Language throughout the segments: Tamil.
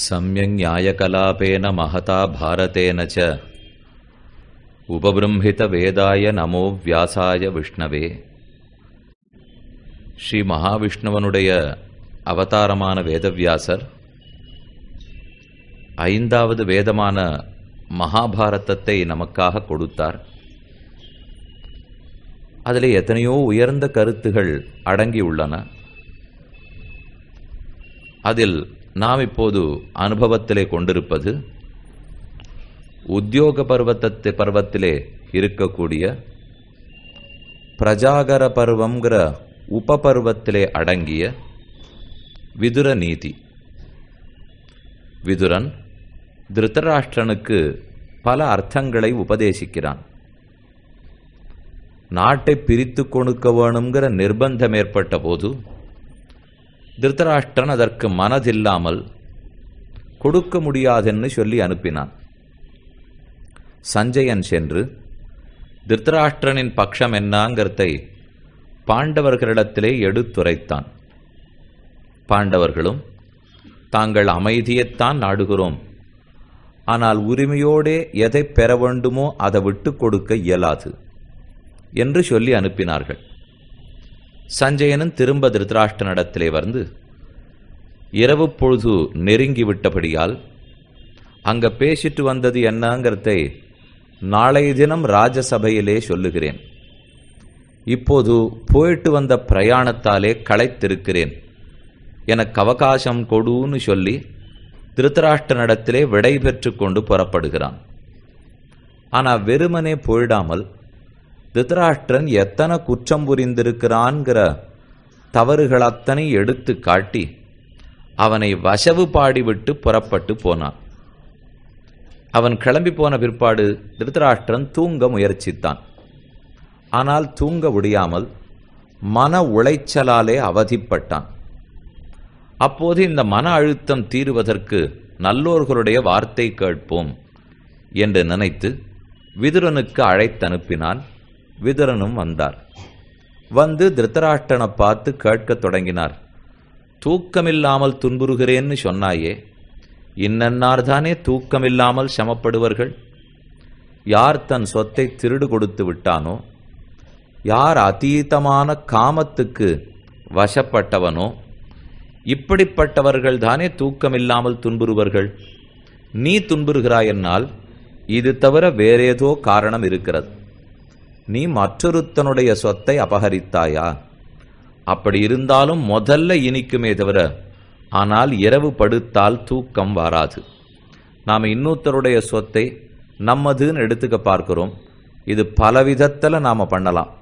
सम्यङ्न्यायकलापेन महता भारतेन च உபபிரம்ஹிதவேதாய நமோ வியாசாய விஷ்ணவே ஸ்ரீ மகாவிஷ்ணுவனுடைய அவதாரமான வேதவியாசர் ஐந்தாவது வேதமான மகாபாரதத்தை நமக்காக கொடுத்தார் அதில் எத்தனையோ உயர்ந்த கருத்துகள் அடங்கியுள்ளன அதில் நாம் இப்போது அனுபவத்திலே கொண்டிருப்பது உத்தியோக பருவத்தை பருவத்திலே இருக்கக்கூடிய பிரஜாகர பருவங்கிற உபபருவத்திலே அடங்கிய விதுர நீதி. விதுரன் திருத்தராஷ்டிரனுக்கு பல அர்த்தங்களை உபதேசிக்கிறான். நாட்டை பிரித்து கொடுக்க வேணுங்கிற நிர்பந்தம் ஏற்பட்ட போது திருத்தராஷ்டிரன் அதற்கு மனதில்லாமல் கொடுக்க முடியாதென்னு சொல்லி அனுப்பினான். சஞ்சயன் சென்று திருத்தராஷ்டிரனின் பட்சம் என்னாங்கிறதை பாண்டவர்களிடத்திலே எடுத்துரைத்தான். பாண்டவர்களும் தாங்கள் அமைதியைத்தான் நாடுகிறோம். ஆனால் உரிமையோடே எதை பெற வேண்டுமோ அதை விட்டு கொடுக்க இயலாது என்று சொல்லி அனுப்பினார்கள். சஞ்சயனும் திரும்ப திருதராஷ்டனிடத்திலே வந்து இரவு பொழுது நெருங்கிவிட்டபடியால் அங்க பேசிட்டு வந்தது என்னங்கிறதை நாளைய தினம் ராஜசபையிலே சொல்லுகிறேன். இப்போது போயிட்டு வந்த பிரயாணத்தாலே களைத்திருக்கிறேன். எனக்கு அவகாசம் கொடுன்னு சொல்லி திருத்தராஷ்டிரனிடத்திலே விடை பெற்று கொண்டு புறப்படுகிறான். ஆனால் வெறுமனே போயிடாமல் திருதராஷ்டிரன் எத்தனை குற்றம் புரிந்திருக்கிறான்கிற தவறுகள் அத்தனை எடுத்து காட்டி அவனை வசவு பாடிவிட்டு புறப்பட்டு போனான். அவன் கிளம்பி போன பிற்பாடு திருதராஷ்டிரன் தூங்க முயற்சித்தான். ஆனால் தூங்க முடியாமல் மன உளைச்சலாலே அவதிப்பட்டான். அப்போது இந்த மன அழுத்தம் தீருவதற்கு நல்லோர்களுடைய வார்த்தை கேட்போம் என்று நினைத்து விதுரனுக்கு அழைத்தனுப்பினான். விதுரனும் வந்தார். வந்து திருத்தராஷ்டனை பார்த்து கேட்கத் தொடங்கினார். தூக்கமில்லாமல் துன்புறுகிறேன்னு சொன்னாயே இன்னன்னார்தானே தூக்கமில்லாமல் சமப்படுவர்கள்? யார் தன் சொத்தை திருடு கொடுத்து விட்டானோ? யார் அதீதமான காமத்துக்கு வசப்பட்டவனோ? இப்படிப்பட்டவர்கள் தானே தூக்கமில்லாமல் துன்புறுவர்கள்? நீ துன்புறுகிறாயென்னால் இது தவிர வேறேதோ காரணம் இருக்கிறது. நீ மற்றொருத்தனுடைய சொத்தை அபகரித்தாயா? அப்படி இருந்தாலும் முதல்ல இனிக்குமே தவிர ஆனால் இரவு படுத்தால் தூக்கம் வராது. நாம் இன்னொருத்தருடைய சொத்தை நம்மதுன்னு எடுத்துக்க பார்க்கிறோம். இது பல விதத்தில் நாம் பண்ணலாம்.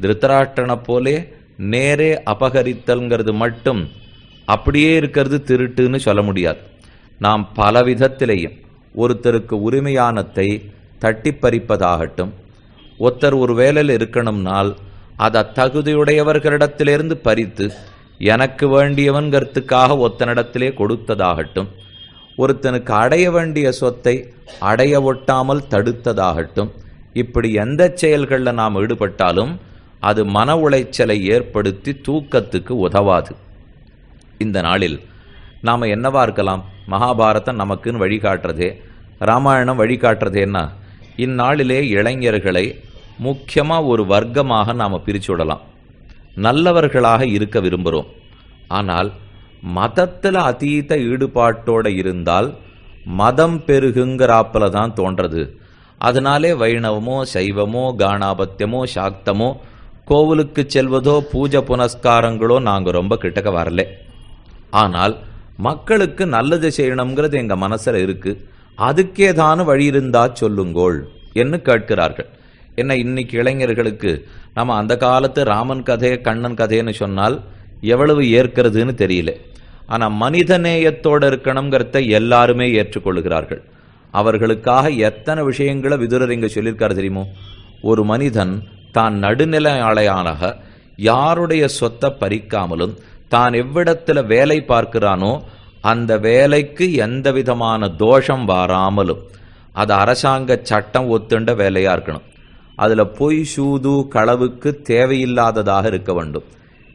திருத்தராட்டனை போலே நேரே அபகரித்தல்ங்கிறது மட்டும் அப்படியே இருக்கிறது திருட்டுன்னு சொல்ல முடியாது. நாம் பல விதத்திலேயும் ஒருத்தருக்கு உரிமையானத்தை தட்டி பறிப்பதாகட்டும் ஒருத்தர் ஒரு வேலையில் இருக்கணும்னால் அதை தகுதியுடையவர்களிடத்திலிருந்து பறித்து எனக்கு வேண்டியவன்கிறதுக்காக ஒத்தனிடத்திலே கொடுத்ததாகட்டும். ஒருத்தனுக்கு அடைய வேண்டிய சொத்தை அடைய ஒட்டாமல் தடுத்ததாகட்டும். இப்படி எந்த செயல்களில் நாம் ஈடுபட்டாலும் அது மன உளைச்சலை ஏற்படுத்தி தூக்கத்துக்கு உதவாது. இந்த நாளில் நாம் என்னவா இருக்கலாம் மகாபாரதம் நமக்குன்னு வழிகாட்டுறதே. ராமாயணம் வழிகாட்டுறதேன்னா இந்நாளிலே இளைஞர்களை முக்கியமாக ஒரு வர்க்கமாக நாம் பிரிச்சு விடலாம். நல்லவர்களாக இருக்க விரும்புகிறோம் ஆனால் மதத்தில் அதீத ஈடுபாட்டோடு இருந்தால் மதம் பெருகுங்கிறாப்பில் தான் தோன்றது. அதனாலே வைணவமோ சைவமோ காணாபத்தியமோ சாக்தமோ கோவிலுக்கு செல்வதோ பூஜை புனஸ்காரங்களோ நாங்கள் ரொம்ப கிட்டக்க வரல. ஆனால் மக்களுக்கு நல்லது செய்யணுங்கிறது எங்கள் மனசில் இருக்குது அதுக்கேதான வழி இருந்தா சொல்லுங்கோள் என்று கேட்கிறார்கள். என்ன இன்னைக்கு இளைஞர்களுக்கு நம்ம அந்த காலத்து ராமன் கதையை கண்ணன் கதைன்னு சொன்னால் எவ்வளவு ஏற்கிறதுன்னு தெரியல. ஆனால் மனித நேயத்தோடு இருக்கணுங்கிறத எல்லாருமே ஏற்றுக்கொள்கிறார்கள். அவர்களுக்காக எத்தனை விஷயங்களை விதுரர் இங்கே சொல்லியிருக்காரு தெரியுமோ? ஒரு மனிதன் தான் நடுநிலையாளையானாக யாருடைய சொத்தை பறிக்காமலும் தான் எவ்விடத்தில் வேலை பார்க்கிறானோ அந்த வேலைக்கு எந்த விதமான தோஷம் வராமலும். அது அரசாங்க சட்டம் ஒத்துண்ட வேலையாக இருக்கணும். அதில் பொய் சூது களவுக்கு தேவையில்லாததாக இருக்க வேண்டும்.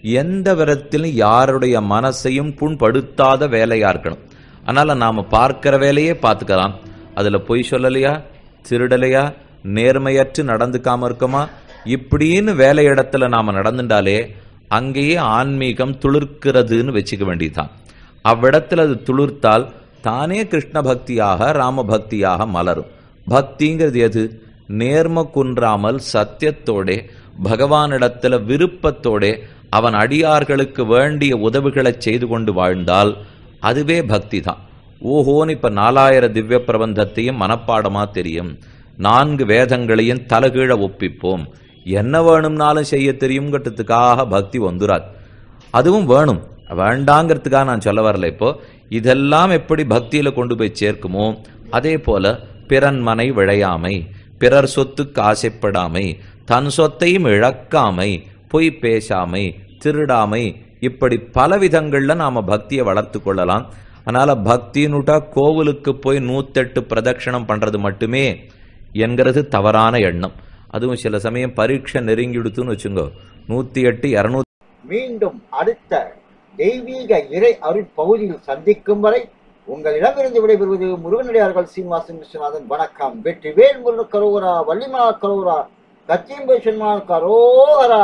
எந்த விதத்திலும் யாருடைய மனசையும் புண்படுத்தாத வேலையா இருக்கணும். அதனால நாம பார்க்கிற வேலையே பார்த்துக்கலாம். அதுல பொய் சொல்லலையா? திருடலையா? நேர்மையற்று நடந்துக்காம இருக்கோமா? இப்படின்னு வேலை இடத்துல நாம நடந்துட்டாலே அங்கேயே ஆன்மீகம் துளிர்க்கிறதுன்னு வச்சுக்க வேண்டியதுதான். அவ்விடத்தில் அது துளிர்த்தால் தானே கிருஷ்ண பக்தியாக ராம பக்தியாக மலரும். பக்திங்கிறது எது? நேர்ம குன்றாமல் சத்தியத்தோடே பகவானிடத்துல விருப்பத்தோடே அவன் அடியார்களுக்கு வேண்டிய உதவிகளை செய்து கொண்டு வாழ்ந்தால் அதுவே பக்தி தான். ஓஹோன்னு இப்ப நாலாயிர திவ்ய பிரபந்தத்தையும் மனப்பாடமா தெரியும். நான்கு வேதங்களையும் தலகீழ ஒப்பிப்போம். என்ன வேணும்னாலும் செய்ய தெரியுங்கிறதுக்காக பக்தி வந்துராது. அதுவும் வேணும். வேண்டாங்கிறதுக்காக நான் சொல்ல வரல இப்போ. இதெல்லாம் எப்படி பக்தியில கொண்டு போய் சேர்க்குமோ அதே போல பிறன்மனை விழையாமை. பிறர் சொத்துக்கு ஆசைப்படாமை தன் சொத்தையும் இழக்காமை பொய் பேசாமை திருடாமை இப்படி பல விதங்கள்ல நாம பக்தியை வளர்த்து கொள்ளலாம். அதனால பக்தினுட்டா கோவிலுக்கு போய் நூத்தெட்டு பிரதட்சணம் பண்றது மட்டுமே என்கிறது தவறான எண்ணம். அதுவும் சில சமயம் பரீட்சை நெருங்கிடுத்துன்னு வச்சுங்கோ நூத்தி எட்டு இருநூத்தி மீண்டும் அடுத்த தெய்வீக இறை அருட்பகுதியில் சந்திக்கும் வரை உங்களிடமிருந்து விடைபெறுவது முருகனடியார்கள் சீனிவாசன் விஸ்வநாதன். வணக்கம். வெற்றிவேல் முருகன் கரோகரா வள்ளிமலா கரோகரா கச்சிம்பை கரோகரா.